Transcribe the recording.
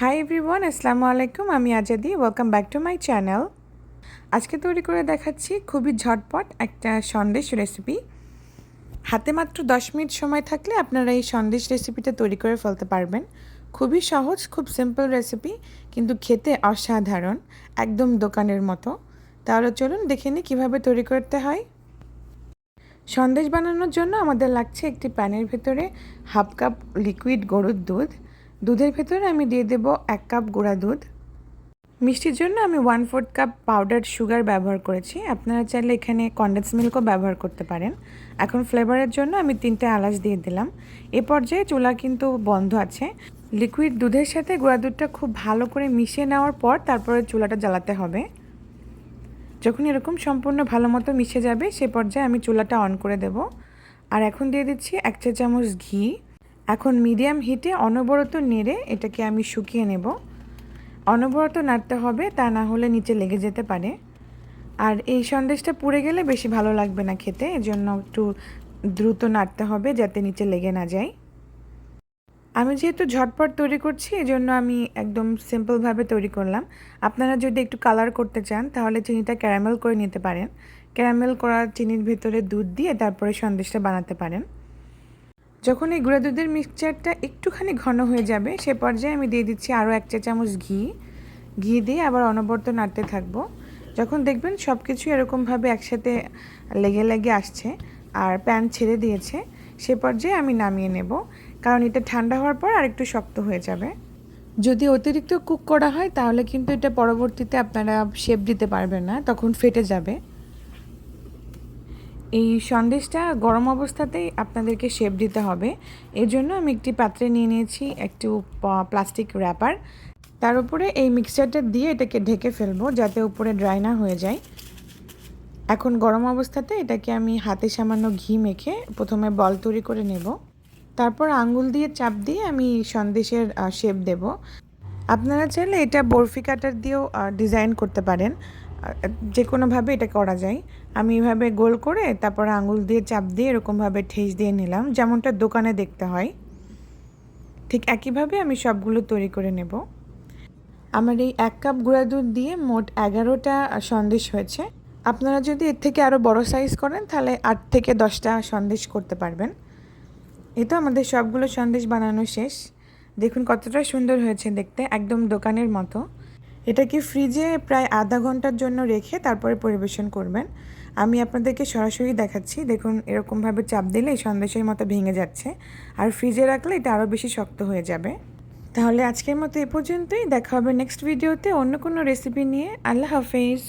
Hi everyone আসসালামু আলাইকুম আমি Azadi welcome back to my channel আজকে তৈরি করে দেখাচ্ছি খুবই ঝটপট একটা সন্দেশ রেসিপি হাতে মাত্র দশ মিনিট সময় থাকলে আপনারা এই সন্দেশ রেসিপিটা তৈরি করে ফেলতে পারবেন। খুবই সহজ, খুব সিম্পল রেসিপি কিন্তু খেতে অসাধারণ, একদম দোকানের মতো। তাহলে চলুন দেখে নিই কীভাবে তৈরি করতে হয়। সন্দেশ বানানোর জন্য আমাদের লাগছে একটি প্যানের ভেতরে হাফ কাপ লিকুইড গরুর দুধ দুধের ভেতরে আমি দিয়ে দেব এক কাপ গুঁড়া দুধ। মিষ্টির জন্য আমি one fourth cup powder sugar ব্যবহার করেছি। আপনারা চাইলে এখানে কন্ডেন্স মিল্কও ব্যবহার করতে পারেন। এখন ফ্লেভারের জন্য আমি তিনটে এলাচ দিয়ে দিলাম। এ পর্যায়ে চুলা কিন্তু বন্ধ আছে। লিকুইড দুধের সাথে গুঁড়া দুধটা খুব ভালো করে মিশিয়ে নেওয়ার পর তারপরে চুলাটা জ্বালাতে হবে। যখন এরকম সম্পূর্ণ ভালো মতো মিশে যাবে, সে পর্যায়ে আমি চুলাটা অন করে দেব। আর এখন দিয়ে দিচ্ছি এক চা চামচ ঘি। এখন মিডিয়াম হিটে অনবরত নেড়ে এটাকে আমি শুকিয়ে নেব। অনবরত নাড়তে হবে, তা না হলে নিচে লেগে যেতে পারে। আর এই সন্দেশটা পুড়ে গেলে বেশি ভালো লাগবে না খেতে, এজন্য একটু দ্রুত নাড়তে হবে যাতে নিচে লেগে না যায়। আমি যেহেতু ঝটপট তৈরি করছি, এজন্য আমি একদম সিম্পলভাবে তৈরি করলাম। আপনারা যদি একটু কালার করতে চান, তাহলে চিনিটা ক্যারামেল করে নিতে পারেন। ক্যারামেল করা চিনির ভেতরে দুধ দিয়ে তারপরে সন্দেশটা বানাতে পারেন। যখন এই গুঁড়া দুধের মিক্সচারটা একটুখানি ঘন হয়ে যাবে, সে পর্যায়ে আমি দিয়ে দিচ্ছি আরও এক চা চামচ ঘি। ঘি দিয়ে আবার অনবরত নাড়তে থাকব। যখন দেখবেন সব কিছু এরকমভাবে একসাথে লেগে লেগে আসছে আর প্যান ছেড়ে দিয়েছে, সে পর্যায়ে আমি নামিয়ে নেব, কারণ এটা ঠান্ডা হওয়ার পর আরেকটু শক্ত হয়ে যাবে। যদি অতিরিক্ত কুক করা হয়, তাহলে কিন্তু এটা পরবর্তীতে আপনারা শেপ দিতে পারবেন না, তখন ফেটে যাবে। এই সন্দেশটা গরম অবস্থাতেই আপনাদেরকে শেপ দিতে হবে। এর জন্য আমি একটি পাত্রে নিয়ে নিয়েছি একটু প্লাস্টিক র্যাপার তার উপরে এই মিক্সচারটা দিয়ে এটাকে ঢেকে ফেলব যাতে উপরে ড্রাই না হয়ে যায়। এখন গরম অবস্থাতে এটাকে আমি হাতে সামান্য ঘি মেখে প্রথমে বল তৈরি করে নেব। তারপর আঙ্গুল দিয়ে চাপ দিয়ে আমি সন্দেশের শেপ দেব। আপনারা চাইলে এটা বরফি কাটার দিয়েও ডিজাইন করতে পারেন। যে কোনোভাবে এটা করা যায়। আমি এভাবে গোল করে তারপর আঙুল দিয়ে চাপ দিয়ে এরকমভাবে ঠেস দিয়ে নিলাম, যেমনটা দোকানে দেখতে হয়। ঠিক একইভাবে আমি সবগুলো তৈরি করে নেব। আমার এই এক কাপ গুঁড়া দুধ দিয়ে মোট এগারোটা সন্দেশ হয়েছে। আপনারা যদি এর থেকে আরও বড় সাইজ করেন, তাহলে আট থেকে দশটা সন্দেশ করতে পারবেন। এই তো আমাদের সবগুলো সন্দেশ বানানো শেষ। দেখুন কতটা সুন্দর হয়েছে দেখতে, একদম দোকানের মতো। এটাকে ফ্রিজে প্রায় আধা ঘণ্টার জন্য রেখে তারপরে পরিবেশন করবেন। আমি আপনাদেরকে সরাসরি দেখাচ্ছি। দেখুন, এরকমভাবে চাপ দিলে এই সন্দেশের মতো ভেঙে যাচ্ছে। আর ফ্রিজে রাখলে এটা আরও বেশি শক্ত হয়ে যাবে। তাহলে আজকের মতো এ পর্যন্তই। দেখা হবে নেক্সট ভিডিওতে অন্য কোনো রেসিপি নিয়ে। আল্লাহ হাফেজ।